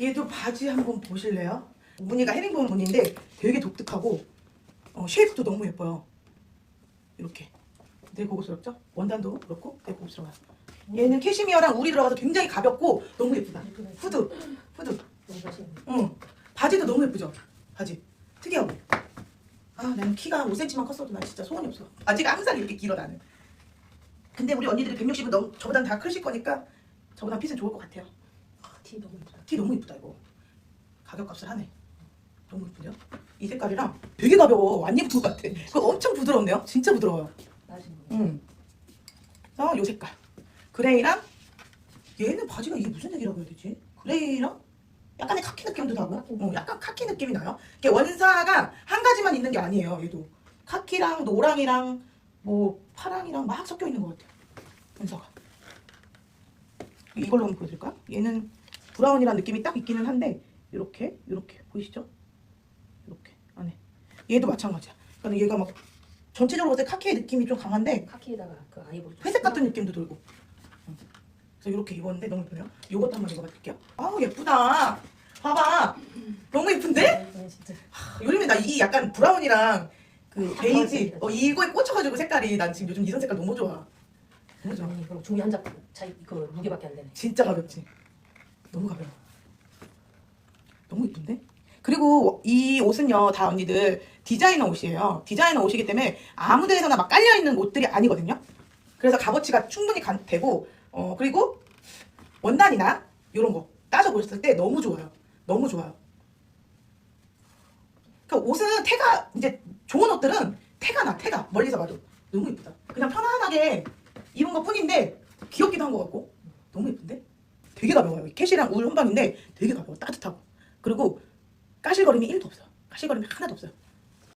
얘도 바지 한번 보실래요? 무늬가 헤링본 무늬인데 되게 독특하고 어, 쉐입도 너무 예뻐요. 이렇게 되게 고급스럽죠? 원단도 그렇고 되게 고급스러워요. 얘는 캐시미어랑 울이 들어가서 굉장히 가볍고 너무 예쁘다. 후드, 후드. 응. 바지도 너무 예쁘죠? 바지. 특이하고. 아, 나는 키가 5cm만 컸어도 난 진짜 소원이 없어. 바지가 항상 이렇게 길어 나는. 근데 우리 언니들이 160은 너무 저보단 다 크실 거니까 저보다 핏은 좋을 것 같아요. 아, 티 너무 예쁘다. 티 너무 이쁘다 이거. 가격값을 하네. 너무 이쁘죠? 이 색깔이랑 되게 가벼워. 안 입을 것 같아. 그거 엄청 부드럽네요. 진짜 부드러워요. 응. 그래서 요 색깔. 그레이랑 얘는 바지가 이게 무슨 색이라고 해야 되지? 그레이랑 약간의 카키 느낌도 나고 어, 약간 카키 느낌이 나요. 이게 원사가 한 가지만 있는 게 아니에요. 얘도 카키랑 노랑이랑 뭐 파랑이랑 막 섞여 있는 것 같아요. 원사가. 이걸로 한번 보여드릴까요? 얘는 브라운이란 느낌이 딱 있기는 한데 이렇게 이렇게 보이시죠? 이렇게 안에 얘도 마찬가지야. 그러니까 얘가 막 전체적으로 봤을 때 카키의 느낌이 좀 강한데 카키에다가 그 아이보리. 좀 회색 같은 느낌도 들고. 응. 그래서 이렇게 입었는데 너무 예쁘네요. 요것도 한번 입어볼게요. 아우 예쁘다. 봐봐. 너무 예쁜데? 네, 진짜. 요즘에 나 이 약간 브라운이랑 그 베이지 어, 이거에 꽂혀가지고 색깔이 난 지금 요즘 이선 색깔 너무 좋아. 너무 좋아. 아니, 그럼 종이 한장 차이 그 무게밖에 안 되네. 진짜 가볍지. 너무 가벼워. 너무 예쁜데? 그리고 이 옷은요 다 언니들 디자이너 옷이에요. 디자이너 옷이기 때문에 아무 데서나 막 깔려 있는 옷들이 아니거든요. 그래서 값어치가 충분히 가- 되고 어 그리고 원단이나 이런 거 따져 보셨을 때 너무 좋아요. 너무 좋아요. 그 옷은 태가 이제 좋은 옷들은 태가 나 태가 멀리서 봐도 너무 예쁘다. 그냥 편안하게 입은 것 뿐인데 귀엽기도 한 것 같고 너무 예쁜데? 되게 가벼워요. 캐시랑 울 혼방인데 되게 가벼워 따뜻하고 그리고 까실거림이 1도 없어요. 까실거림이 하나도 없어요.